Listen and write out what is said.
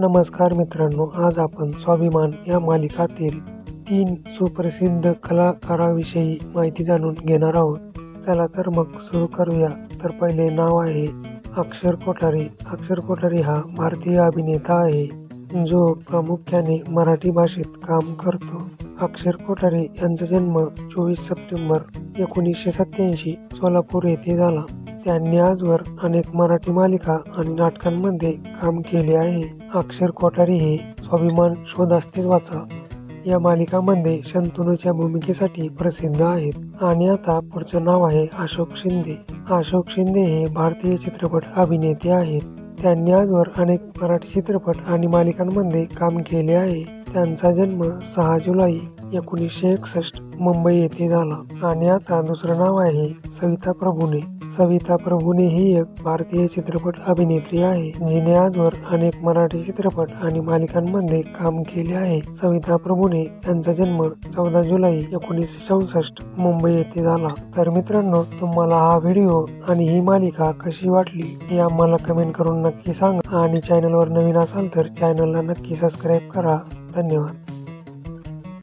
नमस्कार मित्रांनो आज आपण स्वाभिमान या मालिकातील तीन सुप्रसिद्ध कलाकाराविषयी माहिती जाणून घेणार आहोत. चला तर मग सुरू करूया. तर पहिले नाव आहे अक्षर कोठारी. अक्षर कोठारी हा भारतीय अभिनेता आहे जो प्रामुख्याने मराठी भाषेत काम करतो. अक्षर कोठारी यांचा जन्म चोवीस सप्टेंबर एकोणीसशे सत्याऐंशी सोलापूर येथे झाला. त्यांनी आजवर अनेक मराठी मालिका आणि नाटकांमध्ये काम केले आहे. अक्षर कोठारी हे स्वाभिमान शोध अस्तित्वाचा या मालिकामध्ये शंतनूच्या भूमिकेसाठी प्रसिद्ध आहेत. आणि आता पुढचं नाव आहे अशोक शिंदे. अशोक शिंदे हे भारतीय चित्रपट अभिनेते आहेत. त्यांनी आजवर अनेक मराठी चित्रपट आणि मालिकांमध्ये काम केले आहे. त्यांचा जन्म सहा जुलै एकोणीसशे एकसष्ट मुंबई येथे झाला. आणि आता दुसरं नाव आहे सविता प्रभूने. सविता प्रभूने ही एक भारतीय चित्रपट अभिनेत्री आहे जिने आजवर अनेक मराठी चित्रपट आणि मालिकांमध्ये काम केले आहे. सविता प्रभूने यांचा जन्म चौदा जुलै एकोणीसशे चौसष्ट मुंबई येथे झाला. तर मित्रांनो तुम्हाला हा व्हिडिओ आणि ही मालिका कशी वाटली हे आम्हाला कमेंट करून नक्की सांगा. आणि चॅनलवर नवीन असाल तर चॅनलला नक्की सबस्क्राईब करा. धन्यवाद.